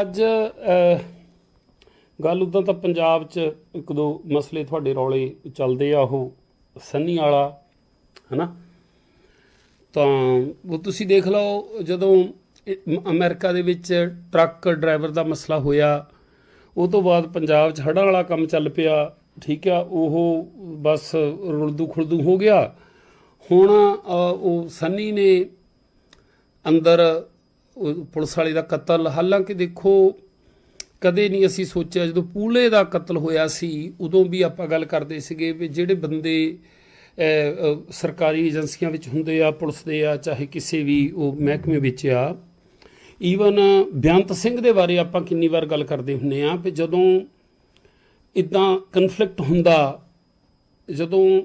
ਅੱਜ ਗੱਲ ਉਦਾਂ ਤਾਂ ਪੰਜਾਬ 'ਚ ਇੱਕ ਦੋ ਮਸਲੇ ਤੁਹਾਡੇ ਰੌਲੇ ਚੱਲਦੇ ਆ, ਉਹ ਸੰਨੀ ਵਾਲਾ, ਹਨਾ? ਤਾਂ ਉਹ ਤੁਸੀਂ ਦੇਖ ਲਓ, ਜਦੋਂ ਇਹ ਅਮਰੀਕਾ ਦੇ ਵਿੱਚ ਟਰੱਕ ਡਰਾਈਵਰ ਦਾ ਮਸਲਾ ਹੋਇਆ, ਉਹ ਤੋਂ ਬਾਅਦ ਪੰਜਾਬ 'ਚ ਹੜ੍ਹਾਂ ਵਾਲਾ ਕੰਮ ਚੱਲ ਪਿਆ, ਠੀਕ ਆ, ਉਹ ਬਸ ਰੁਲਦੂ ਖੁਲਦੂ ਹੋ ਗਿਆ। ਹੁਣ ਉਹ ਸੰਨੀ ਨੇ ਅੰਦਰ ਪੁਲਿਸ ਵਾਲੇ ਦਾ ਕਤਲ, ਹਾਲਾਂਕਿ ਦੇਖੋ, ਕਦੇ ਨਹੀਂ ਅਸੀਂ ਸੋਚਿਆ, ਜਦੋਂ ਪੂਲੇ ਦਾ ਕਤਲ ਹੋਇਆ ਸੀ, ਉਦੋਂ ਵੀ ਆਪਾਂ ਗੱਲ ਕਰਦੇ ਸੀਗੇ ਵੀ ਜਿਹੜੇ ਬੰਦੇ ਸਰਕਾਰੀ ਏਜੰਸੀਆਂ ਵਿੱਚ ਹੁੰਦੇ ਆ, ਪੁਲਿਸ ਦੇ ਆ, ਚਾਹੇ ਕਿਸੇ ਵੀ ਉਹ ਮਹਿਕਮੇ ਵਿੱਚ ਆ ਈਵਨ ਬਿਆੰਤ ਸਿੰਘ ਦੇ ਬਾਰੇ ਆਪਾਂ ਕਿੰਨੀ ਵਾਰ ਗੱਲ ਕਰਦੇ ਹੁੰਨੇ ਆ ਵੀ ਜਦੋਂ ਇਦਾਂ ਕਨਫਲਿਕਟ ਹੁੰਦਾ, ਜਦੋਂ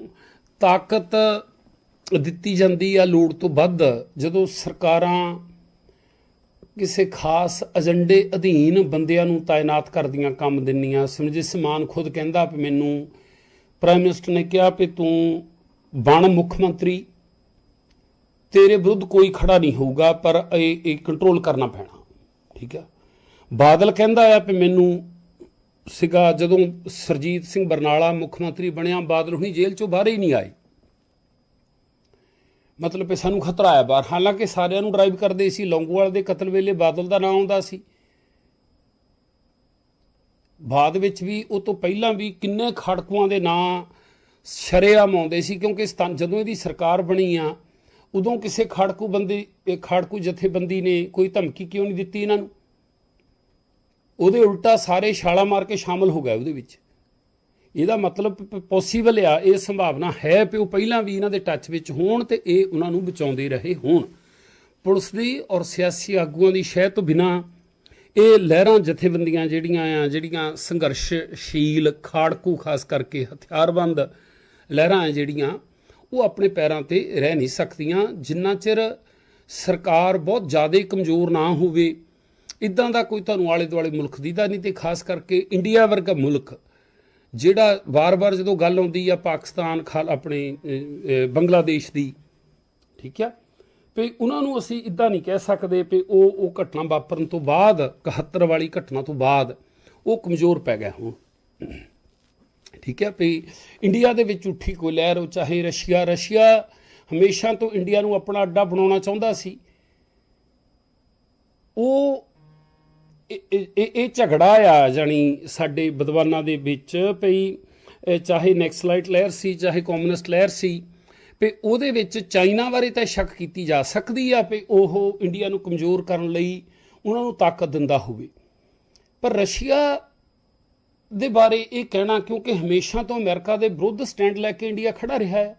ਤਾਕਤ ਦਿੱਤੀ ਜਾਂਦੀ ਆ ਲੋੜ ਤੋਂ ਵੱਧ, ਜਦੋਂ ਸਰਕਾਰਾਂ ਕਿਸੇ ਖਾਸ ਏਜੰਡੇ ਅਧੀਨ ਬੰਦਿਆਂ ਨੂੰ ਤਾਇਨਾਤ ਕਰਦੀਆਂ ਕੰਮ ਦਿੰਨੀਆਂ ਸਿਮਰਜੀਤ ਸਮਾਨ ਖੁਦ ਕਹਿੰਦਾ ਵੀ ਮੈਨੂੰ ਪ੍ਰਾਈਮ ਮਿਨਿਸਟਰ ਨੇ ਕਿਹਾ ਵੀ ਤੂੰ ਬਣ ਮੁੱਖ ਮੰਤਰੀ, ਤੇਰੇ ਵਿਰੁੱਧ ਕੋਈ ਖੜਾ ਨਹੀਂ ਹੋਊਗਾ, ਪਰ ਇਹ ਇਹ ਕੰਟਰੋਲ ਕਰਨਾ ਪੈਣਾ। ਠੀਕ ਆ? ਬਾਦਲ ਕਹਿੰਦਾ ਆ ਵੀ ਮੈਨੂੰ ਸੀਗਾ ਜਦੋਂ ਸਰਜੀਤ ਸਿੰਘ ਬਰਨਾਲਾ ਮੁੱਖ ਮੰਤਰੀ ਬਣਿਆ, ਬਾਦਲ ਹੁਣੀ ਜੇਲ੍ਹ ਚੋਂ ਬਾਹਰ ਹੀ ਨਹੀਂ ਆਏ। ਮਤਲਬ ਕਿ ਸਾਨੂੰ ਖਤਰਾ ਆਇਆ ਬਾਹਰ। ਹਾਲਾਂਕਿ ਸਾਰਿਆਂ ਨੂੰ ਡਰਾਈਵ ਕਰਦੇ ਸੀ, ਲੌਂਗੋਵਾਲ ਦੇ ਕਤਲ ਵੇਲੇ ਬਾਦਲ ਦਾ ਨਾਮ ਆਉਂਦਾ ਸੀ। ਬਾਅਦ ਵਿੱਚ ਵੀ ਉਹ ਤੋਂ ਪਹਿਲਾਂ ਵੀ ਕਿੰਨੇ ਖੜਕੂਆਂ ਦੇ ਨਾਂ ਸ਼ਰੇਆਮ ਆਉਂਦੇ ਸੀ, ਕਿਉਂਕਿ ਸਤੰ- ਜਦੋਂ ਇਹਦੀ ਸਰਕਾਰ ਬਣੀ ਆ, ਉਦੋਂ ਕਿਸੇ ਖੜਕੂ ਬੰਦੇ, ਇਹ ਖੜਕੂ ਜਥੇਬੰਦੀ ਨੇ ਕੋਈ ਧਮਕੀ ਕਿਉਂ ਨਹੀਂ ਦਿੱਤੀ ਇਹਨਾਂ ਨੂੰ? ਉਹਦੇ ਉਲਟਾ ਸਾਰੇ ਛਾਲਾ ਮਾਰ ਕੇ ਸ਼ਾਮਲ ਹੋ ਗਏ ਉਹਦੇ ਵਿੱਚ। ਇਹਦਾ ਮਤਲਬ ਪੋਸੀਬਲ ਆ, ਇਹ ਸੰਭਾਵਨਾ ਹੈ ਕਿ ਉਹ ਪਹਿਲਾਂ ਵੀ ਇਹਨਾਂ ਦੇ ਟੱਚ ਵਿੱਚ ਹੋਣ ਤੇ ਇਹ ਉਹਨਾਂ ਨੂੰ ਬਚਾਉਂਦੇ ਰਹੇ ਹੋਣ। ਪੁਲਿਸ ਦੀ ਔਰ ਸਿਆਸੀ ਆਗੂਆਂ ਦੀ ਸ਼ਹਿ ਤੋਂ ਬਿਨਾ ਇਹ ਲਹਿਰਾਂ ਜਥੇਬੰਦੀਆਂ ਜਿਹੜੀਆਂ ਆ, ਜਿਹੜੀਆਂ ਸੰਘਰਸ਼ਸ਼ੀਲ, ਖਾੜਕੂ ਖਾਸ ਕਰਕੇ ਹਥਿਆਰਬੰਦ ਲਹਿਰਾਂ ਆ ਜਿਹੜੀਆਂ, ਉਹ ਆਪਣੇ ਪੈਰਾਂ ਤੇ ਰਹਿ ਨਹੀਂ ਸਕਦੀਆਂ। ਜਿੰਨਾ ਚਿਰ ਸਰਕਾਰ ਬਹੁਤ ਜ਼ਿਆਦਾ ਕਮਜ਼ੋਰ ਨਾ ਹੋਵੇ, ਇਦਾਂ ਦਾ ਕੋਈ ਤੁਹਾਨੂੰ ਆਲੇ ਦੁਆਲੇ ਮੁਲਕ ਦੀਦਾ ਨਹੀਂ ਤੇ ਖਾਸ ਕਰਕੇ ਇੰਡੀਆ ਵਰਗਾ ਮੁਲਕ ਜਿਹੜਾ ਵਾਰ-ਵਾਰ ਜਦੋਂ ਗੱਲ ਆਉਂਦੀ ਆ ਪਾਕਿਸਤਾਨ ਖਾਲ ਆਪਣੇ ਬੰਗਲਾਦੇਸ਼ ਦੀ, ਠੀਕ ਆ? ਵੀ ਉਹਨਾਂ ਨੂੰ ਅਸੀਂ ਇਦਾਂ ਨਹੀਂ ਕਹਿ ਸਕਦੇ ਵੀ ਉਹ ਉਹ ਘਟਨਾ ਵਾਪਰਨ ਤੋਂ ਬਾਅਦ 71 ਵਾਲੀ ਘਟਨਾ ਤੋਂ ਬਾਅਦ ਉਹ ਕਮਜ਼ੋਰ ਪੈ ਗਿਆ ਹੁਣ। ਠੀਕ ਹੈ ਵੀ ਇੰਡੀਆ ਦੇ ਵਿੱਚ ਉੱਠੀ ਕੋਈ ਲਹਿਰ, ਉਹ ਚਾਹੇ ਰਸ਼ੀਆ ਰਸ਼ੀਆ ਹਮੇਸ਼ਾ ਤੋਂ ਇੰਡੀਆ ਨੂੰ ਆਪਣਾ ਅੱਡਾ ਬਣਾਉਣਾ ਚਾਹੁੰਦਾ ਸੀ। ਉਹ ਇਹ- ਇਹ ਝਗੜਾ ਆ ਜਾਣੀ ਸਾਡੇ ਵਿਦਵਾਨਾਂ ਦੇ ਵਿੱਚ ਭਈ ਚਾਹੇ ਨੈਕਸਲਾਈਟ ਲਹਿਰ ਸੀ, ਚਾਹੇ ਕਮਿਊਨਿਸਟ ਲਹਿਰ ਸੀ ਵੀ ਉਹਦੇ ਵਿੱਚ ਚਾਈਨਾ ਬਾਰੇ ਤਾਂ ਸ਼ੱਕ ਕੀਤੀ ਜਾ ਸਕਦੀ ਆ ਵੀ ਉਹ ਇੰਡੀਆ ਨੂੰ ਕਮਜ਼ੋਰ ਕਰਨ ਲਈ ਉਹਨਾਂ ਨੂੰ ਤਾਕਤ ਦਿੰਦਾ ਹੋਵੇ। ਪਰ ਰਸ਼ੀਆ ਦੇ ਬਾਰੇ ਇਹ ਕਹਿਣਾ ਕਿਉਂਕਿ ਹਮੇਸ਼ਾ ਤੋਂ ਅਮਰੀਕਾ ਦੇ ਵਿਰੁੱਧ ਸਟੈਂਡ ਲੈ ਕੇ ਇੰਡੀਆ ਖੜਾ ਰਿਹਾ ਹੈ।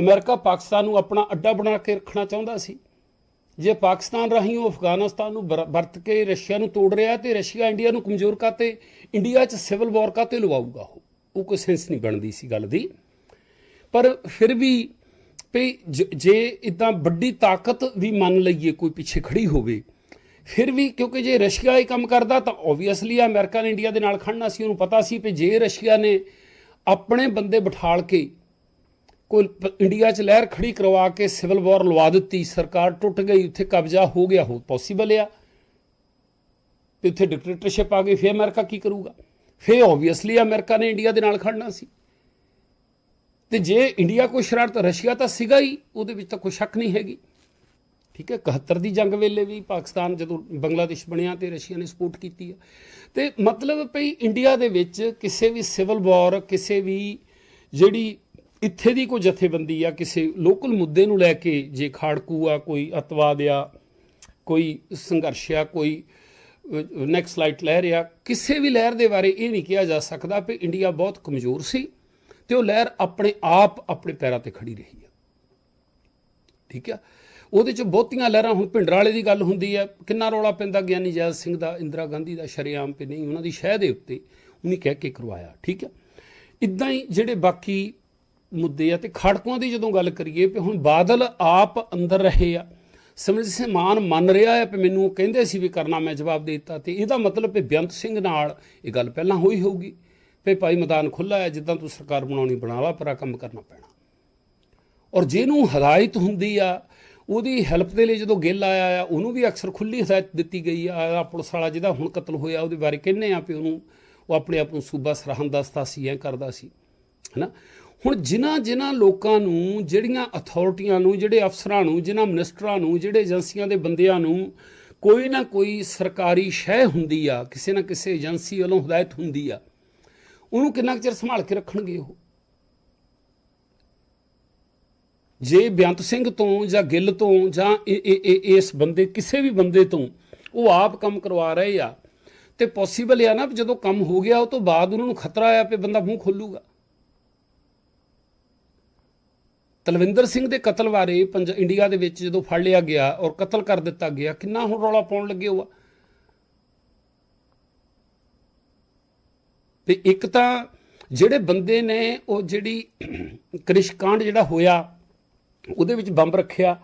ਅਮਰੀਕਾ ਪਾਕਿਸਤਾਨ ਨੂੰ ਆਪਣਾ ਅੱਡਾ ਬਣਾ ਕੇ ਰੱਖਣਾ ਚਾਹੁੰਦਾ ਸੀ। ਜੇ ਪਾਕਿਸਤਾਨ ਰਾਹੀਂ ਉਹ ਅਫਗਾਨਿਸਤਾਨ ਨੂੰ ਵਰ- ਵਰਤ ਕੇ ਰਸ਼ੀਆ ਨੂੰ ਤੋੜ ਰਿਹਾ ਤੇ ਰਸ਼ੀਆ ਇੰਡੀਆ ਨੂੰ ਕਮਜ਼ੋਰ ਕਰਤੇ ਇੰਡੀਆ 'ਚ ਸਿਵਲ ਵਾਰ ਕਾਤੇ ਲਵਾਊਗਾ ਉਹ? ਉਹ ਕੋਈ ਸੈਂਸ ਨਹੀਂ ਬਣਦੀ ਸੀ ਗੱਲ ਦੀ। ਪਰ ਫਿਰ ਵੀ ਵੀ ਜੇ ਇਦਾਂ ਵੱਡੀ ਤਾਕਤ ਵੀ ਮੰਨ ਲਈਏ ਕੋਈ ਪਿੱਛੇ ਖੜੀ ਹੋਵੇ, ਫਿਰ ਵੀ ਕਿਉਂਕਿ ਜੇ ਰਸ਼ੀਆ ਇਹ ਕੰਮ ਕਰਦਾ ਤਾਂ ਓਬਵੀਅਸਲੀ ਅਮਰੀਕਾ ਨੇ ਇੰਡੀਆ ਦੇ ਨਾਲ ਖੜਨਾ ਸੀ, ਉਹਨੂੰ ਪਤਾ ਸੀ ਕਿ ਜੇ ਰਸ਼ੀਆ ਨੇ ਆਪਣੇ ਬੰਦੇ ਬਿਠਾਲ ਕੇ ਕੋਈ ਇੰਡੀਆ 'ਚ ਲਹਿਰ ਖੜੀ ਕਰਵਾ ਕੇ ਸਿਵਲ ਵਾਰ ਲਵਾ ਦਿੱਤੀ, ਸਰਕਾਰ ਟੁੱਟ ਗਈ, ਉੱਥੇ ਕਬਜ਼ਾ ਹੋ ਗਿਆ, ਹੋ ਪੋਸੀਬਲ ਆ। ਤੇ ਉੱਥੇ ਡਿਕਟੇਟਰਸ਼ਿਪ ਆ ਗਈ, ਫਿਰ ਅਮਰੀਕਾ ਕੀ ਕਰੂਗਾ? ਫਿਰ ਓਬਵੀਅਸਲੀ ਅਮਰੀਕਾ ਨੇ ਇੰਡੀਆ ਦੇ ਨਾਲ ਖੜਨਾ ਸੀ। ਤੇ ਜੇ ਇੰਡੀਆ ਕੋਈ ਸ਼ਰਾਰਤ, ਰਸ਼ੀਆ ਤਾਂ ਸੀਗਾ ਹੀ, ਉਹਦੇ ਵਿੱਚ ਤਾਂ ਕੋਈ ਸ਼ੱਕ ਨਹੀਂ ਹੈਗੀ। ਠੀਕ ਹੈ 71 ਦੀ ਜੰਗ ਵੇਲੇ ਵੀ ਪਾਕਿਸਤਾਨ ਜਦੋਂ ਬੰਗਲਾਦੇਸ਼ ਬਣਿਆ ਤੇ ਰਸ਼ੀਆ ਨੇ ਸਪੋਰਟ ਕੀਤੀ ਆ। ਤੇ ਮਤਲਬ ਭਈ ਇੰਡੀਆ ਦੇ ਵਿੱਚ ਕਿਸੇ ਵੀ ਸਿਵਲ ਵਾਰ, ਕਿਸੇ ਵੀ ਜਿਹੜੀ ਇੱਥੇ ਦੀ ਕੋਈ ਜਥੇਬੰਦੀ ਆ, ਕਿਸੇ ਲੋਕਲ ਮੁੱਦੇ ਨੂੰ ਲੈ ਕੇ ਜੇ ਖਾੜਕੂ ਆ, ਕੋਈ ਅਤਵਾਦ ਆ, ਕੋਈ ਸੰਘਰਸ਼ ਆ, ਕੋਈ ਨੈਕਸਟ ਲਾਈਟ ਲਹਿਰ ਆ, ਕਿਸੇ ਵੀ ਲਹਿਰ ਦੇ ਬਾਰੇ ਇਹ ਨਹੀਂ ਕਿਹਾ ਜਾ ਸਕਦਾ ਕਿ ਇੰਡੀਆ ਬਹੁਤ ਕਮਜ਼ੋਰ ਸੀ ਤੇ ਉਹ ਲਹਿਰ ਆਪਣੇ ਆਪ ਆਪਣੇ ਪੈਰਾਂ ਤੇ ਖੜੀ ਰਹੀ ਆ। ਠੀਕ ਆ? ਉਹਦੇ ਚ ਬਹੁਤੀਆਂ ਲਹਿਰਾਂ, ਹੁਣ ਭਿੰਡਰਾਲੇ ਦੀ ਗੱਲ ਹੁੰਦੀ ਹੈ ਕਿੰਨਾ ਰੌਲਾ ਪੈਂਦਾ ਗਿਆਨੀ ਜੈਲ ਸਿੰਘ ਦਾ, ਇੰਦਰਾ ਗਾਂਧੀ ਦਾ ਸ਼ਰੇਆਮ ਤੇ ਨਹੀਂ, ਉਹਨਾਂ ਦੀ ਸ਼ਹਿ ਦੇ ਉੱਤੇ ਉਹਨੇ ਕਹਿ ਕੇ ਕਰਵਾਇਆ, ਠੀਕ ਆ? ਇਦਾਂ ਹੀ ਜਿਹੜੇ ਬਾਕੀ ਮੁੱਦੇ ਆ ਤੇ ਖੜਕੂਆਂ ਦੀ ਜਦੋਂ ਗੱਲ ਕਰੀਏ ਵੀ ਹੁਣ ਬਾਦਲ ਆਪ ਅੰਦਰ ਰਹੇ ਆ, ਸਮਝ ਸੇ ਮਾਨ ਮੰਨ ਰਿਹਾ ਹੈ ਕਿ ਮੈਨੂੰ ਉਹ ਕਹਿੰਦੇ ਸੀ ਵੀ ਕਰਨਾ ਮੈਂ ਜਵਾਬ ਦੇ ਦਿੱਤਾ ਤੇ ਇਹਦਾ ਮਤਲਬ ਵੀ ਬੇਅੰਤ ਸਿੰਘ ਨਾਲ ਇਹ ਗੱਲ ਪਹਿਲਾਂ ਹੋਈ ਹੋਊਗੀ ਵੀ ਭਾਈ ਮੈਦਾਨ ਖੁੱਲਾ ਹੈ, ਜਿੱਦਾਂ ਤੂੰ ਸਰਕਾਰ ਬਣਾਉਣੀ ਬਣਾ ਲਾ ਪਰ ਕੰਮ ਕਰਨਾ ਪੈਣਾ। ਔਰ ਜਿਹਨੂੰ ਹਦਾਇਤ ਹੁੰਦੀ ਆ, ਉਹਦੀ ਹੈਲਪ ਦੇ ਲਈ ਜਦੋਂ ਗਿੱਲ ਆਇਆ ਆ, ਉਹਨੂੰ ਵੀ ਅਕਸਰ ਖੁੱਲੀ ਹਦਾਇਤ ਦਿੱਤੀ ਗਈ ਆ ਪੁਲਿਸ ਵਾਲਾ ਜਿਹਦਾ ਹੁਣ ਕਤਲ ਹੋਇਆ, ਉਹਦੇ ਬਾਰੇ ਕਹਿੰਨੇ ਆ ਵੀ ਉਹਨੂੰ, ਉਹ ਆਪਣੇ ਆਪ ਨੂੰ ਸੂਬਾ ਸਰਹੰਦ ਦੱਸਦਾ ਸੀ ਐ ਕਰਦਾ ਸੀ, ਹੈਨਾ? ਹੁਣ ਜਿਨ੍ਹਾਂ ਜਿਨ੍ਹਾਂ ਲੋਕਾਂ ਨੂੰ, ਜਿਹੜੀਆਂ ਅਥਾਰਟੀਆਂ ਨੂੰ, ਜਿਹੜੇ ਅਫਸਰਾਂ ਨੂੰ, ਜਿਨ੍ਹਾਂ ਮਿਨਿਸਟਰਾਂ ਨੂੰ, ਜਿਹੜੇ ਏਜੰਸੀਆਂ ਦੇ ਬੰਦਿਆਂ ਨੂੰ ਕੋਈ ਨਾ ਕੋਈ ਸਰਕਾਰੀ ਸ਼ੈ ਹੁੰਦੀ ਆ, ਕਿਸੇ ਨਾ ਕਿਸੇ ਏਜੰਸੀ ਵੱਲੋਂ ਹਦਾਇਤ ਹੁੰਦੀ ਆ, ਉਹਨੂੰ ਕਿੰਨਾ ਕੁ ਚਿਰ ਸੰਭਾਲ ਕੇ ਰੱਖਣਗੇ ਉਹ? ਜੇ ਬੇਅੰਤ ਸਿੰਘ ਤੋਂ ਜਾਂ ਗਿੱਲ ਤੋਂ ਜਾਂ ਇਸ ਬੰਦੇ, ਕਿਸੇ ਵੀ ਬੰਦੇ ਤੋਂ ਉਹ ਆਪ ਕੰਮ ਕਰਵਾ ਰਹੇ ਆ, ਤੇ ਪੋਸੀਬਲ ਆ ਨਾ ਵੀ ਜਦੋਂ ਕੰਮ ਹੋ ਗਿਆ, ਉਹ ਤੋਂ ਬਾਅਦ ਉਹਨਾਂ ਨੂੰ ਖਤਰਾ ਆ ਵੀ ਬੰਦਾ ਮੂੰਹ ਖੋਲੂਗਾ। ਤਲਵਿੰਦਰ ਸਿੰਘ ਦੇ ਕਤਲ ਬਾਰੇ ਪੰਜ ਇੰਡੀਆ ਦੇ ਵਿੱਚ ਜਦੋਂ ਫੜ ਲਿਆ ਗਿਆ ਔਰ ਕਤਲ ਕਰ ਦਿੱਤਾ ਗਿਆ, ਕਿੰਨਾ ਹੁਣ ਰੌਲਾ ਪਾਉਣ ਲੱਗੇ ਹੋਆ ਤੇ ਇੱਕ ਤਾਂ ਜਿਹੜੇ ਬੰਦੇ ਨੇ ਉਹ ਜਿਹੜੀ ਕ੍ਰਿਸ਼ਕਾਂਡ ਜਿਹੜਾ ਹੋਇਆ, ਉਹਦੇ ਵਿੱਚ ਬੰਬ ਰੱਖਿਆ।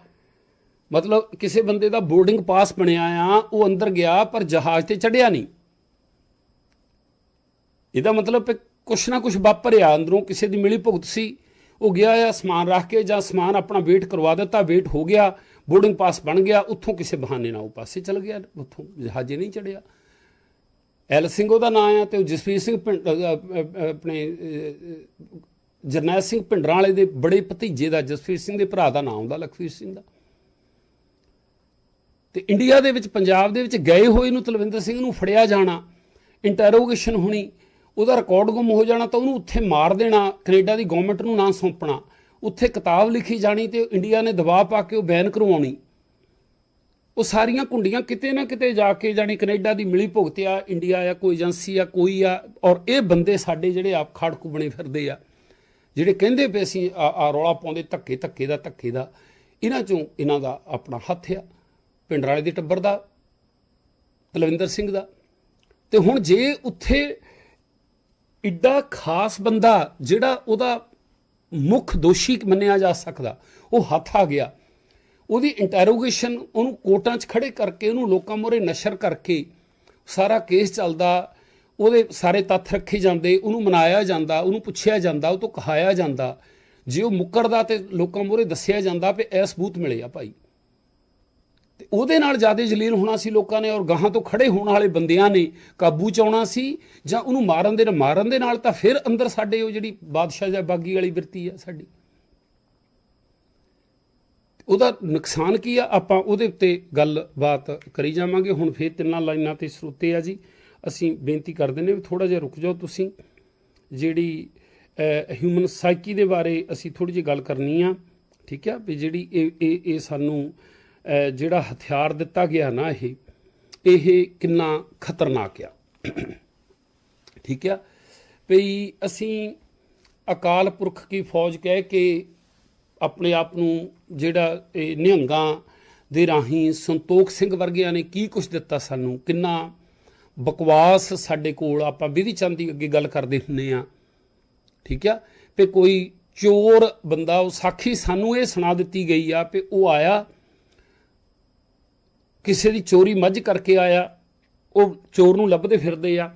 ਮਤਲਬ ਕਿਸੇ ਬੰਦੇ ਦਾ ਬੋਰਡਿੰਗ ਪਾਸ ਬਣਿਆ ਆ, ਉਹ ਅੰਦਰ ਗਿਆ, ਪਰ ਜਹਾਜ਼ ਤੇ ਚੜਿਆ ਨਹੀਂ। ਇਹਦਾ ਮਤਲਬ ਕਿ ਕੁਛ ਨਾ ਕੁਛ ਵਾਪਰਿਆ, ਅੰਦਰੋਂ ਕਿਸੇ ਦੀ ਮਿਲੀ ਭੁਗਤ ਸੀ। ਉਹ ਗਿਆ ਆ, ਸਮਾਨ ਰੱਖ ਕੇ ਜਾਂ ਸਮਾਨ ਆਪਣਾ ਵੇਟ ਕਰਵਾ ਦਿੱਤਾ ਵੇਟ ਹੋ ਗਿਆ ਬੋਰਡਿੰਗ ਪਾਸ ਬਣ ਗਿਆ, ਉੱਥੋਂ ਕਿਸੇ ਬਹਾਨੇ ਨਾਲ ਉਹ ਪਾਸੇ ਚਲ ਗਿਆ, ਉੱਥੋਂ ਜਹਾਜ਼ੇ ਨਹੀਂ ਚੜਿਆ ਐਲ ਸਿੰਘ ਉਹਦਾ ਨਾਂ ਆ ਤੇ ਉਹ ਜਸਵੀਰ ਸਿੰਘ ਪਿੰਡ ਆਪਣੇ ਜਰਨੈਲ ਸਿੰਘ ਪਿੰਡਰਾਂ ਵਾਲੇ ਦੇ ਬੜੇ ਭਤੀਜੇ ਦਾ, ਜਸਵੀਰ ਸਿੰਘ ਦੇ ਭਰਾ ਦਾ ਨਾਂ ਆਉਂਦਾ ਲਖਵੀਰ ਸਿੰਘ ਦਾ। ਤੇ ਇੰਡੀਆ ਦੇ ਵਿੱਚ, ਪੰਜਾਬ ਦੇ ਵਿੱਚ ਗਏ ਹੋਏ ਨੂੰ ਤਲਵਿੰਦਰ ਸਿੰਘ ਨੂੰ ਫੜਿਆ ਜਾਣਾ ਇੰਟਰੋਗੇਸ਼ਨ ਹੋਣੀ ਉਹਦਾ ਰਿਕਾਰਡ ਗੁੰਮ ਹੋ ਜਾਣਾ ਤਾਂ ਉਹਨੂੰ ਉੱਥੇ ਮਾਰ ਦੇਣਾ, ਕੈਨੇਡਾ ਦੀ ਗਵਰਨਮੈਂਟ ਨੂੰ ਨਾ ਸੌਂਪਣਾ। ਉੱਥੇ ਕਿਤਾਬ ਲਿਖੀ ਜਾਣੀ ਤੇ ਇੰਡੀਆ ਨੇ ਦਬਾਅ ਪਾ ਕੇ ਉਹ ਬੈਨ ਕਰਵਾਉਣੀ। ਉਹ ਸਾਰੀਆਂ ਕੁੰਡੀਆਂ ਕਿਤੇ ਨਾ ਕਿਤੇ ਜਾ ਕੇ ਜਾਣੀ ਕੈਨੇਡਾ ਦੀ ਮਿਲੀ ਭੁਗਤ ਆ, ਇੰਡੀਆ ਆ, ਕੋਈ ਏਜੰਸੀ ਆ, ਕੋਈ ਆ, ਔਰ ਇਹ ਬੰਦੇ ਸਾਡੇ ਜਿਹੜੇ ਆਪ ਖਾੜਕੂ ਬਣੇ ਫਿਰਦੇ ਆ, ਜਿਹੜੇ ਕਹਿੰਦੇ ਪਏ ਅਸੀਂ ਆ ਆ ਰੌਲਾ ਪਾਉਂਦੇ ਧੱਕੇ ਧੱਕੇ ਦਾ ਧੱਕੇ ਦਾ। ਇਹਨਾਂ ਚੋਂ ਇਹਨਾਂ ਦਾ ਆਪਣਾ ਹੱਥ ਆ, ਪਿੰਡ ਵਾਲੇ ਦੇ ਟੱਬਰ ਦਾ ਤਲਵਿੰਦਰ ਸਿੰਘ ਦਾ। ਤੇ ਹੁਣ ਜੇ ਉੱਥੇ ਇੱਡਾ ਖਾਸ ਬੰਦਾ ਜਿਹੜਾ ਉਹਦਾ ਮੁੱਖ ਦੋਸ਼ੀ ਮੰਨਿਆ ਜਾ ਸਕਦਾ, ਉਹ ਹੱਥ ਆ ਗਿਆ। ਉਹਦੀ ਇੰਟਰੋਗੇਸ਼ਨ ਉਹਨੂੰ ਕੋਰਟਾਂ 'ਚ ਖੜੇ ਕਰਕੇ, ਉਹਨੂੰ ਲੋਕਾਂ ਮੋਰੇ ਨਸ਼ਰ ਕਰਕੇ ਸਾਰਾ ਕੇਸ ਚੱਲਦਾ, ਉਹਦੇ ਸਾਰੇ ਤੱਥ ਰੱਖੇ ਜਾਂਦੇ, ਉਹਨੂੰ ਮਨਾਇਆ ਜਾਂਦਾ, ਉਹਨੂੰ ਪੁੱਛਿਆ ਜਾਂਦਾ, ਉਹ ਤੋਂ ਕਹਾਇਆ ਜਾਂਦਾ। ਜੇ ਉਹ ਮੁੱਕਰਦਾ ਤੇ ਲੋਕਾਂ ਮੋਰੇ ਦੱਸਿਆ ਜਾਂਦਾ ਵੀ ਇਹ ਸਬੂਤ ਮਿਲੇ ਆ ਭਾਈ। ਉਹਦੇ ਨਾਲ ਜ਼ਿਆਦਾ ਜਲੀਲ ਹੋਣਾ ਸੀ ਲੋਕਾਂ ਨੇ ਔਰ ਗਾਹਾਂ ਤੋਂ ਖੜੇ ਹੋਣ ਵਾਲੇ ਬੰਦਿਆਂ ਨੇ ਕਾਬੂ ਚ ਆਉਣਾ ਸੀ ਜਾਂ ਉਹਨੂੰ ਮਾਰਨ ਦੇ ਮਾਰਨ ਦੇ ਨਾਲ ਤਾਂ ਫਿਰ ਅੰਦਰ ਸਾਡੇ ਉਹ ਜਿਹੜੀ ਬਾਦਸ਼ਾਹ ਜਾਂ ਬਾਗੀ ਵਾਲੀ ਬਿਰਤੀ ਆ ਸਾਡੀ। ਉਹਦਾ ਨੁਕਸਾਨ ਕੀ ਆ? ਆਪਾਂ ਉਹਦੇ ਉੱਤੇ ਗੱਲਬਾਤ ਕਰੀ ਜਾਵਾਂਗੇ। ਹੁਣ ਫੇਰ ਤਿੰਨਾਂ ਲਾਈਨਾਂ ਤੇ ਸਰੋਤੇ ਆ ਜੀ। ਅਸੀਂ ਬੇਨਤੀ ਕਰਦੇ ਨੇ ਵੀ ਥੋੜਾ ਜਿਹਾ ਰੁਕ ਜਾਓ ਤੁਸੀਂ। ਜਿਹੜੀ ਹਿਊਮਨ ਸਾਈਕੀ ਦੇ ਬਾਰੇ ਅਸੀਂ ਥੋੜੀ ਜਿਹੀ ਗੱਲ ਕਰਨੀ ਆ। ਠੀਕ ਆ? ਵੀ ਜਿਹੜੀ ਇਹ ਇਹ ਇਹ ਸਾਨੂੰ ਜਿਹੜਾ ਹਥਿਆਰ ਦਿੱਤਾ ਗਿਆ ਨਾ ਇਹ ਇਹ ਕਿੰਨਾ ਖਤਰਨਾਕ ਆ। ਠੀਕ ਆ? ਵੀ ਅਸੀਂ ਅਕਾਲ ਪੁਰਖ ਕੀ ਫੌਜ ਕਹਿ ਕੇ ਆਪਣੇ ਆਪ ਨੂੰ ਜਿਹੜਾ ਇਹ ਨਿਹੰਗਾਂ ਦੇ ਰਾਹੀਂ ਸੰਤੋਖ ਸਿੰਘ ਵਰਗਿਆਂ ਨੇ ਕੀ ਕੁਝ ਦਿੱਤਾ ਸਾਨੂੰ? ਕਿੰਨਾ ਬਕਵਾਸ ਸਾਡੇ ਕੋਲ ਆਪਾਂ ਵਿਧੀ ਚੰਦ ਦੀ ਅੱਗੇ ਗੱਲ ਕਰਦੇ ਹੁੰਨੇ ਆ। ਠੀਕ ਆ? ਵੀ ਕੋਈ ਚੋਰ ਬੰਦਾ, ਉਹ ਸਾਖੀ ਸਾਨੂੰ ਇਹ ਸੁਣਾ ਦਿੱਤੀ ਗਈ ਆ ਵੀ ਉਹ ਆਇਆ ਕਿਸੇ ਦੀ ਚੋਰੀ ਮੱਝ ਕਰਕੇ ਆਇਆ, ਉਹ ਚੋਰ ਨੂੰ ਲੱਭਦੇ ਫਿਰਦੇ ਆ।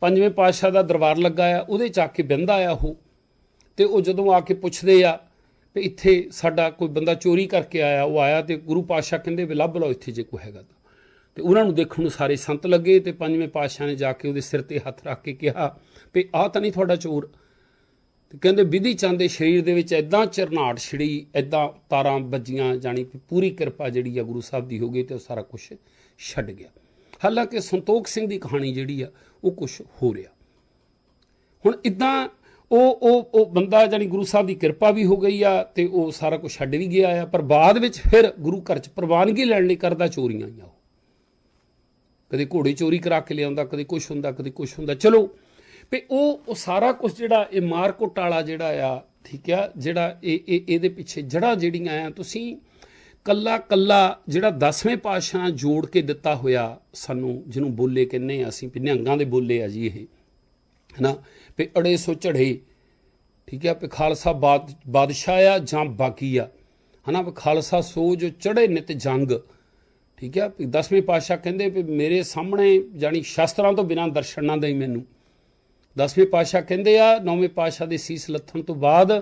ਪੰਜਵੇਂ ਪਾਤਸ਼ਾਹ ਦਾ ਦਰਬਾਰ ਲੱਗਾ ਆ, ਉਹਦੇ ਚ ਆ ਕੇ ਬਹਿੰਦਾ ਆ ਉਹ। ਤੇ ਉਹ ਜਦੋਂ ਆ ਕੇ ਪੁੱਛਦੇ ਆ ਵੀ ਇੱਥੇ ਸਾਡਾ ਕੋਈ ਬੰਦਾ ਚੋਰੀ ਕਰਕੇ ਆਇਆ, ਉਹ ਆਇਆ ਤੇ ਗੁਰੂ ਪਾਤਸ਼ਾਹ ਕਹਿੰਦੇ ਵੀ ਲੱਭ ਲਓ, ਇੱਥੇ ਜੇ ਕੋਈ ਹੈਗਾ ਤਾਂ। ਤੇ ਉਹਨਾਂ ਨੂੰ ਦੇਖਣ ਨੂੰ ਸਾਰੇ ਸੰਤ ਲੱਗੇ ਤੇ ਪੰਜਵੇਂ ਪਾਤਸ਼ਾਹ ਨੇ ਜਾ ਕੇ ਉਹਦੇ ਸਿਰ ਤੇ ਹੱਥ ਰੱਖ ਕੇ ਕਿਹਾ ਵੀ ਆਹ ਤਾਂ ਨਹੀਂ ਤੁਹਾਡਾ ਚੋਰ। ਤੇ ਕਹਿੰਦੇ ਵਿਧੀ ਚੰਦ ਦੇ ਸਰੀਰ ਦੇ ਵਿੱਚ ਐਦਾਂ ਚਰਨਾਟ ਛਿੜੀ ਐਦਾਂ ਤਾਰਾਂ ਵੱਜੀਆਂ, ਜਾਣੀ ਕਿ ਪੂਰੀ ਕਿਰਪਾ ਜਿਹੜੀ ਆ ਗੁਰੂ ਸਾਹਿਬ ਦੀ ਹੋ ਗਈ ਤੇ ਉਹ ਸਾਰਾ ਕੁਝ ਛੱਡ ਗਿਆ। ਹਾਲਾਂਕਿ ਸੰਤੋਖ ਸਿੰਘ ਦੀ ਕਹਾਣੀ ਜਿਹੜੀ ਆ, ਉਹ ਕੁਝ ਹੋ ਰਿਹਾ ਹੁਣ ਇਦਾਂ ਉਹ ਉਹ ਉਹ ਬੰਦਾ ਜਾਨੀ ਗੁਰੂ ਸਾਹਿਬ ਦੀ ਕਿਰਪਾ ਵੀ ਹੋ ਗਈ ਆ ਤੇ ਉਹ ਸਾਰਾ ਕੁਝ ਛੱਡ ਵੀ ਗਿਆ ਆ, ਪਰ ਬਾਅਦ ਵਿੱਚ ਫਿਰ ਗੁਰੂ ਘਰ ਚ ਪ੍ਰਵਾਨਗੀ ਲੈਣ ਲਈ ਕਰਦਾ ਚੋਰੀਆਂ ਆ ਉਹ। ਕਦੇ ਘੋੜੇ ਚੋਰੀ ਕਰਾ ਕੇ ਲਿਆਉਂਦਾ, ਕਦੇ ਕੁਝ ਹੁੰਦਾ, ਕਦੇ ਕੁਝ ਹੁੰਦਾ। ਚਲੋ ਵੀ ਉਹ ਉਹ ਸਾਰਾ ਕੁਝ ਜਿਹੜਾ ਇਹ ਮਾਰਕੁੱਟ ਵਾਲਾ ਜਿਹੜਾ ਆ, ਠੀਕ ਆ, ਜਿਹੜਾ ਇਹ ਇਹ, ਇਹਦੇ ਪਿੱਛੇ ਜੜਾ ਜਿਹੜੀਆਂ ਆ, ਤੁਸੀਂ ਕੱਲਾ ਕੱਲਾ ਜਿਹੜਾ 10ਵੇਂ ਪਾਤਸ਼ਾਹ ਜੋੜ ਕੇ ਦਿੱਤਾ ਹੋਇਆ ਸਾਨੂੰ, ਜਿਹਨੂੰ ਬੋਲੇ ਕਹਿੰਨੇ ਆ ਅਸੀਂ ਵੀ ਨਿਹੰਗਾਂ ਦੇ ਬੋਲੇ ਆ ਜੀ ਇਹ, ਹਨਾ? ਵੀ ਅੜੇ ਸੋ ਚੜ੍ਹੇ ਠੀਕ ਆ, ਵੀ ਖਾਲਸਾ ਬਾਦ, ਬਾਦਸ਼ਾਹ ਆ ਜਾਂ ਬਾਕੀ ਆ, ਹਨਾ? ਵੀ ਖਾਲਸਾ ਸੋ ਜੋ ਚੜ੍ਹੇ ਨਿਤ ਜੰਗ, ਠੀਕ ਆ? ਵੀ 10ਵੇਂ ਪਾਤਸ਼ਾਹ ਕਹਿੰਦੇ ਵੀ ਮੇਰੇ ਸਾਹਮਣੇ ਜਾਨੀ ਸ਼ਸਤਰਾਂ ਤੋਂ ਬਿਨਾਂ ਦਰਸ਼ਨ ਨਾ ਦੇਈ ਮੈਨੂੰ। 10ਵੇਂ ਪਾਤਸ਼ਾਹ ਕਹਿੰਦੇ ਆ, ਨੌਵੇਂ ਪਾਤਸ਼ਾਹ ਦੇ ਸੀਸ ਲੱਥਣ ਤੋਂ ਬਾਅਦ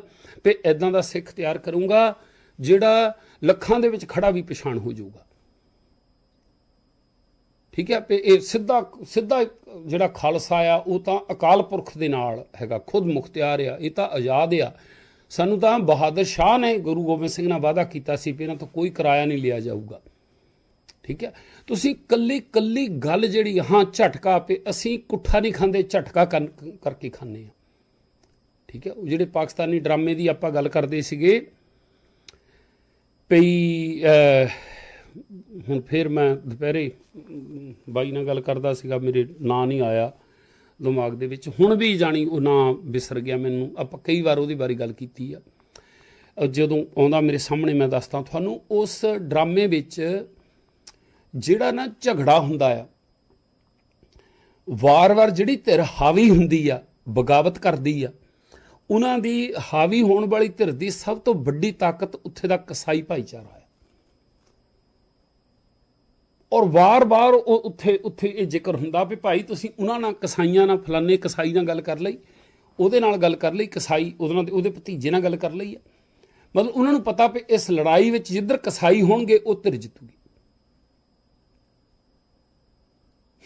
ਵੀ ਐਦਾਂ ਦਾ ਸਿੱਖ ਤਿਆਰ ਕਰੂੰਗਾ, ਜਿਹੜਾ ਲੱਖਾਂ ਦੇ ਵਿੱਚ ਖੜਾ ਵੀ ਪਛਾਣ ਹੋ ਜਾਊਗਾ। ਠੀਕ ਹੈ, ਤੇ ਇਹ ਸਿੱਧਾ ਸਿੱਧਾ ਜਿਹੜਾ ਖਾਲਸਾ ਆ, ਉਹ ਤਾਂ ਅਕਾਲ ਪੁਰਖ ਦੇ ਨਾਲ ਹੈਗਾ, ਖੁਦ ਮੁਖਤਿਆਰ ਆ, ਇਹ ਤਾਂ ਆਜ਼ਾਦ ਆ। ਸਾਨੂੰ ਤਾਂ ਬਹਾਦਰ ਸ਼ਾਹ ਨੇ ਗੁਰੂ ਗੋਬਿੰਦ ਸਿੰਘ ਨਾਲ ਵਾਅਦਾ ਕੀਤਾ ਸੀ ਵੀ ਇਹਨਾਂ ਤੋਂ ਕੋਈ ਕਿਰਾਇਆ ਨਹੀਂ ਲਿਆ ਜਾਊਗਾ। ਠੀਕ ਹੈ? ਤੁਸੀਂ ਕੱਲੀ ਕੱਲੀ ਗੱਲ ਜਿਹੜੀ, ਹਾਂ, ਝਟਕਾ ਪੇ, ਅਸੀਂ ਕੁੱਠਾ ਨਹੀਂ ਖਾਂਦੇ, ਝਟਕਾ ਕਰਨ- ਕਰਕੇ ਖਾਂਦੇ ਆ ਠੀਕ ਹੈ? ਉਹ ਜਿਹੜੇ ਪਾਕਿਸਤਾਨੀ ਡਰਾਮੇ ਦੀ ਆਪਾਂ ਗੱਲ ਕਰਦੇ ਸੀਗੇ ਪਈ ਹੁਣ ਫਿਰ ਮੈਂ ਦੁਪਹਿਰੇ ਬਾਈ ਨਾਲ ਗੱਲ ਕਰਦਾ ਸੀਗਾ, ਮੇਰੇ ਨਾਂ ਨਹੀਂ ਆਇਆ ਦਿਮਾਗ ਦੇ ਵਿੱਚ। ਹੁਣ ਵੀ ਜਾਣੀ ਉਹ ਨਾਂ ਵਿਸਰ ਗਿਆ ਮੈਨੂੰ। ਆਪਾਂ ਕਈ ਵਾਰ ਉਹਦੇ ਬਾਰੇ ਗੱਲ ਕੀਤੀ ਆ। ਜਦੋਂ ਆਉਂਦਾ ਮੇਰੇ ਸਾਹਮਣੇ, ਮੈਂ ਦੱਸਦਾ ਤੁਹਾਨੂੰ, ਉਸ ਡਰਾਮੇ ਵਿੱਚ ਜਿਹੜਾ ਨਾ ਝਗੜਾ ਹੁੰਦਾ ਆ, ਵਾਰ-ਵਾਰ ਜਿਹੜੀ ਧਿਰ ਹਾਵੀ ਹੁੰਦੀ ਆ, ਬਗਾਵਤ ਕਰਦੀ ਆ, ਉਹਨਾਂ ਦੀ ਹਾਵੀ ਹੋਣ ਵਾਲੀ ਧਿਰ ਦੀ ਸਭ ਤੋਂ ਵੱਡੀ ਤਾਕਤ ਉੱਥੇ ਦਾ ਕਸਾਈ ਭਾਈਚਾਰਾ ਹੈ ਔਰ ਵਾਰ-ਵਾਰ ਉਹ ਉੱਥੇ ਉੱਥੇ ਇਹ ਜ਼ਿਕਰ ਹੁੰਦਾ ਵੀ ਭਾਈ ਤੁਸੀਂ ਉਹਨਾਂ ਨਾਲ ਕਸਾਈਆਂ ਨਾਲ ਫਲਾਣੇ ਕਸਾਈ ਨਾਲ ਗੱਲ ਕਰ ਲਈ, ਉਹਦੇ ਨਾਲ ਗੱਲ ਕਰ ਲਈ, ਕਸਾਈ ਉਹਦੇ ਨਾਲ, ਉਹਦੇ ਭਤੀਜੇ ਨਾਲ ਗੱਲ ਕਰ ਲਈ ਆ। ਮਤਲਬ ਉਹਨਾਂ ਨੂੰ ਪਤਾ ਵੀ ਇਸ ਲੜਾਈ ਵਿੱਚ ਜਿੱਧਰ ਕਸਾਈ ਹੋਣਗੇ, ਉਹ ਧਿਰ ਜਿੱਤੂਗੀ।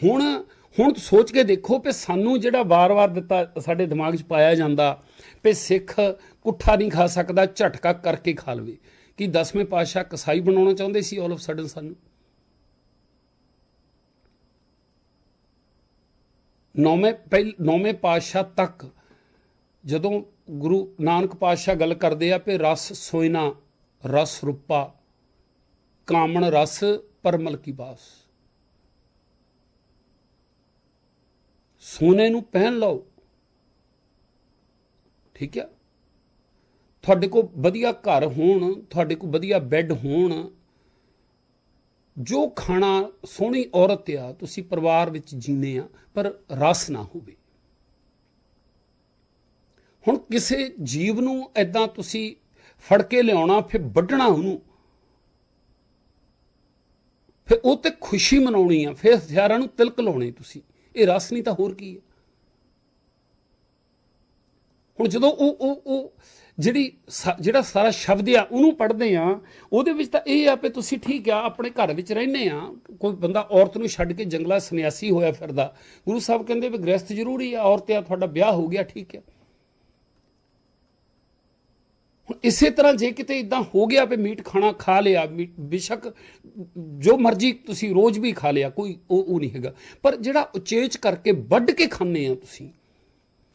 ਹੁਣ ਹੁਣ ਸੋਚ ਕੇ ਦੇਖੋ ਕਿ ਸਾਨੂੰ ਜਿਹੜਾ ਵਾਰ-ਵਾਰ ਦਿੱਤਾ, ਸਾਡੇ ਦਿਮਾਗ 'ਚ ਪਾਇਆ ਜਾਂਦਾ ਕਿ ਸਿੱਖ ਕੁੱਠਾ ਨਹੀਂ ਖਾ ਸਕਦਾ, ਝਟਕਾ ਕਰਕੇ ਖਾ ਲਵੇ। ਕਿ 10ਵੇਂ ਪਾਤਸ਼ਾਹ ਕਸਾਈ ਬਣਾਉਣਾ ਚਾਹੁੰਦੇ ਸੀ ਆਲ ਆਫ ਸਡਨ ਸਾਨੂੰ? ਨੌਵੇਂ ਪਹਿਲ, ਨੌਵੇਂ ਪਾਤਸ਼ਾਹ ਤੱਕ ਜਦੋਂ ਗੁਰੂ ਨਾਨਕ ਪਾਤਸ਼ਾਹ ਗੱਲ ਕਰਦੇ ਆ ਕਿ ਰਸ ਸੋਇਨਾ, ਰਸ ਰੂਪਾ, ਕਾਮਣ ਰਸ, ਪਰਮਲ ਕੀ ਬਾਸ। ਸੋਨੇ ਨੂੰ ਪਹਿਨ ਲਓ। ਠੀਕ ਹੈ ਤੁਹਾਡੇ ਕੋਲ ਵਧੀਆ ਘਰ ਹੋਣ, ਤੁਹਾਡੇ ਕੋਲ ਵਧੀਆ ਬੈੱਡ ਹੋਣ, ਜੋ ਖਾਣਾ ਸੋਹਣੀ ਔਰਤ ਆ, ਤੁਸੀਂ ਪਰਿਵਾਰ ਵਿੱਚ ਜੀਨੇ ਆ, ਪਰ ਰਸ ਨਾ ਹੋਵੇ। ਹੁਣ ਕਿਸੇ ਜੀਵ ਨੂੰ ਐਦਾਂ ਤੁਸੀਂ ਫੜ ਕੇ ਲਿਆਉਣਾ, ਫਿਰ ਵੱਢਣਾ ਉਹਨੂੰ, ਫਿਰ ਉਹ ਤੇ ਖੁਸ਼ੀ ਮਨਾਉਣੀ ਆ, ਫਿਰ ਹਥਿਆਰਾਂ ਨੂੰ ਤਿਲਕ ਲਾਉਣੇ ਤੁਸੀਂ। ਇਹ ਰਸ ਨਹੀਂ ਤਾਂ ਹੋਰ ਕੀ ਹੈ? ਹੁਣ ਜਦੋਂ ਉਹ ਉਹ ਉਹ ਜਿਹੜੀ ਜਿਹੜਾ ਸਾਰਾ ਸ਼ਬਦ ਆ, ਉਹਨੂੰ ਪੜ੍ਹਦੇ ਆ, ਉਹਦੇ ਵਿੱਚ ਤਾਂ ਇਹ ਆ ਕਿ ਤੁਸੀਂ ਠੀਕ ਆ, ਆਪਣੇ ਘਰ ਵਿੱਚ ਰਹਿੰਦੇ ਆ, ਕੋਈ ਬੰਦਾ ਔਰਤ ਨੂੰ ਛੱਡ ਕੇ ਜੰਗਲਾ ਸੰਨਿਆਸੀ ਹੋਇਆ ਫਿਰਦਾ, ਗੁਰੂ ਸਾਹਿਬ ਕਹਿੰਦੇ ਵੀ ਗ੍ਰਸਥ ਜ਼ਰੂਰੀ ਆ, ਔਰਤ ਆ, ਤੁਹਾਡਾ ਵਿਆਹ ਹੋ ਗਿਆ, ਠੀਕ ਆ। ਹੁਣ ਇਸੇ ਤਰ੍ਹਾਂ ਜੇ ਕਿਤੇ ਇਦਾਂ ਹੋ ਗਿਆ ਵੀ ਮੀਟ ਖਾਣਾ ਖਾ ਲਿਆ, ਮੀਟ ਬੇਸ਼ੱਕ ਜੋ ਮਰਜ਼ੀ ਤੁਸੀਂ ਰੋਜ਼ ਵੀ ਖਾ ਲਿਆ, ਕੋਈ ਉਹ ਉਹ ਨਹੀਂ ਹੈਗਾ। ਪਰ ਜਿਹੜਾ ਉਚੇਚ ਕਰਕੇ ਵੱਢ ਕੇ ਖਾਂਦੇ ਆ ਤੁਸੀਂ,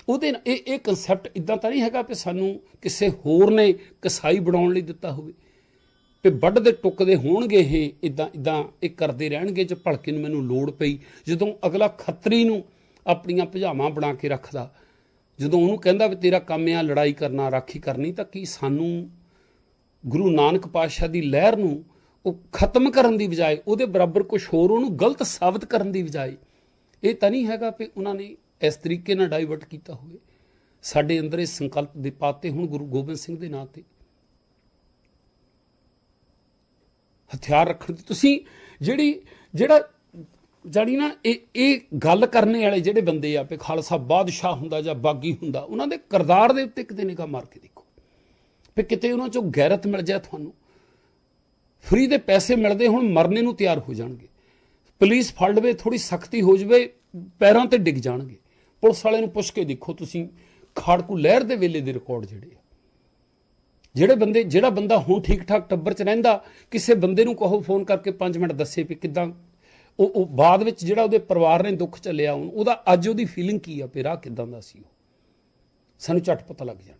ਉਹਦੇ ਇਹ ਇਹ ਕਨਸੈਪਟ ਇਦਾਂ ਤਾਂ ਨਹੀਂ ਹੈਗਾ ਕਿ ਸਾਨੂੰ ਕਿਸੇ ਹੋਰ ਨੇ ਕਸਾਈ ਬਣਾਉਣ ਲਈ ਦਿੱਤਾ ਹੋਵੇ। ਤੇ ਵੱਢ ਦੇ ਟੁੱਕਦੇ ਹੋਣਗੇ ਇਹ ਇਦਾਂ ਇਦਾਂ ਇਹ ਕਰਦੇ ਰਹਿਣਗੇ ਜੇ ਭਲਕੇ ਨੂੰ ਮੈਨੂੰ ਲੋੜ ਪਈ। ਜਦੋਂ ਅਗਲਾ ਖੱਤਰੀ ਨੂੰ ਆਪਣੀਆਂ ਭਜਾਵਾਂ ਬਣਾ ਕੇ ਰੱਖਦਾ ਜਦੋਂ ਉਹਨੂੰ ਕਹਿੰਦਾ ਵੀ ਤੇਰਾ ਕੰਮ ਆ, ਲੜਾਈ ਕਰਨਾ, ਰਾਖੀ ਕਰਨੀ, ਤਾਂ ਕੀ ਸਾਨੂੰ ਗੁਰੂ ਨਾਨਕ ਪਾਤਸ਼ਾਹ ਦੀ ਲਹਿਰ ਨੂੰ ਉਹ ਖਤਮ ਕਰਨ ਦੀ ਬਜਾਏ, ਉਹਦੇ ਬਰਾਬਰ ਕੁਝ ਹੋਰ ਉਹਨੂੰ ਗਲਤ ਸਾਬਤ ਕਰਨ ਦੀ ਬਜਾਏ, ਇਹ ਤਾਂ ਨਹੀਂ ਹੈਗਾ ਕਿ ਉਹਨਾਂ ਨੇ ਇਸ ਤਰੀਕੇ ਨਾਲ ਡਾਈਵਰਟ ਕੀਤਾ ਹੋਵੇ। ਸਾਡੇ ਅੰਦਰ ਇਹ ਸੰਕਲਪ ਦੇ ਪਾਤੇ ਹੁਣ ਗੁਰੂ ਗੋਬਿੰਦ ਸਿੰਘ ਦੇ ਨਾਂ ਤੇ। ਹਥਿਆਰ ਰੱਖਣ ਦੀ। ਤੁਸੀਂ ਜਿਹੜੀ, ਜਿਹੜਾ ਜਾਨੀ ਨਾ, ਇਹ ਇਹ ਗੱਲ ਕਰਨੇ ਵਾਲੇ ਜਿਹੜੇ ਬੰਦੇ ਆ, ਵੀ ਖਾਲਸਾ ਬਾਦਸ਼ਾਹ ਹੁੰਦਾ ਜਾਂ ਬਾਗੀ ਹੁੰਦਾ, ਉਹਨਾਂ ਦੇ ਕਿਰਦਾਰ ਦੇ ਉੱਤੇ ਕਿਤੇ ਨਿਗਾਹ ਮਾਰ ਕੇ ਦੇਖੋ। ਵੀ ਕਿਤੇ ਉਹਨਾਂ ਚੋਂ ਗੈਰਤ ਮਿਲ ਜਾਏ ਤੁਹਾਨੂੰ। ਫ੍ਰੀ ਦੇ ਪੈਸੇ ਮਿਲਦੇ ਹੁਣ, ਮਰਨੇ ਨੂੰ ਤਿਆਰ ਹੋ ਜਾਣਗੇ। ਪੁਲਿਸ ਫੜ ਲਵੇ ਥੋੜੀ ਸਖਤੀ ਹੋ ਜਵੇ, ਪੈਰਾਂ ਤੇ ਡਿੱਗ ਜਾਣਗੇ। ਪੁਲਿਸ ਵਾਲੇ ਨੂੰ ਪੁੱਛ ਕੇ ਦੇਖੋ ਤੁਸੀਂ, ਖਾੜਕੂ ਲਹਿਰ ਦੇ ਵੇਲੇ ਦੇ ਰਿਕਾਰਡ ਜਿਹੜੇ ਆ। ਜਿਹੜੇ ਬੰਦੇ, ਜਿਹੜਾ ਬੰਦਾ ਹੁਣ ਠੀਕ ਠਾਕ ਟੱਬਰ 'ਚ ਰਹਿੰਦਾ, ਕਿਸੇ ਬੰਦੇ ਨੂੰ ਕਹੋ ਫੋਨ ਕਰਕੇ 5 ਮਿੰਟ ਦੱਸੇ ਵੀ ਕਿਦਾਂ ਉਹ ਉਹ ਬਾਅਦ ਵਿੱਚ ਜਿਹੜਾ ਉਹਦੇ ਪਰਿਵਾਰ ਨੇ ਦੁੱਖ ਚੱਲਿਆ ਉਹਦਾ ਅੱਜ ਉਹਦੀ ਫੀਲਿੰਗ ਕੀ ਆ? ਵੀ ਰਾਹ ਕਿਦਾਂ ਦਾ ਸੀ ਉਹ? ਸਾਨੂੰ ਝਟ ਪਤਾ ਲੱਗ ਜਾਣਾ।